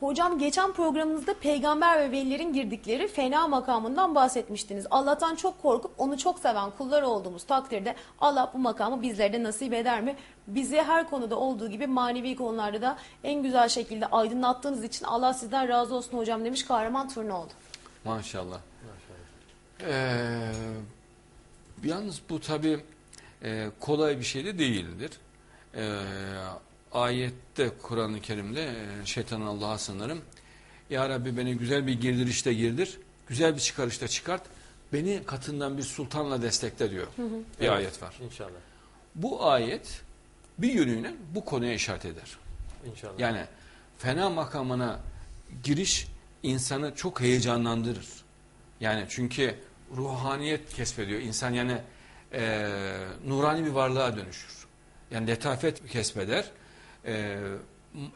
Hocam geçen programımızda peygamber ve velilerin girdikleri fena makamından bahsetmiştiniz. Allah'tan çok korkup onu çok seven kullar olduğumuz takdirde Allah bu makamı bizlere de nasip eder mi? Bizi her konuda olduğu gibi manevi konularda da en güzel şekilde aydınlattığınız için Allah sizden razı olsun hocam demiş Kahraman Turnaoğlu. Maşallah. Ee, yalnız bu tabi kolay bir şey de değildir. Ee, ayette Kur'an-ı Kerim'de e, şeytanın Allah'a sınırım. Ya Rabbi beni güzel bir girdirişte girdir, güzel bir çıkarışta çıkart, beni katından bir sultanla destekle diyor. Bir ayet var. İnşallah. Bu ayet bir yönüyle bu konuya işaret eder. İnşallah. Yani fena makamına giriş insanı çok heyecanlandırır. Yani çünkü ruhaniyet kesbediyor. İnsan yani e, nurani bir varlığa dönüşür. Yani letafet kesbeder. E,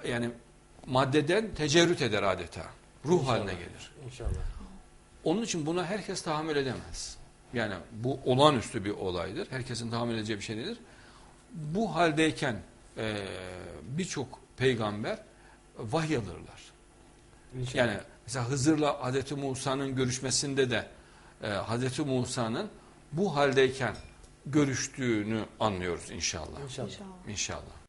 yani maddeden tecerrüt eder adeta. Ruh İnşallah. haline gelir. İnşallah. Onun için buna herkes tahammül edemez. Yani bu olağanüstü bir olaydır. Herkesin tahammül edeceği bir şey değildir. Bu haldeyken e, birçok peygamber vahiy alırlar. İnşallah. Yani mesela Hızır'la Hazreti Musa'nın görüşmesinde de e, Hazreti Musa'nın bu haldeyken görüştüğünü anlıyoruz inşallah. İnşallah. İnşallah. İnşallah.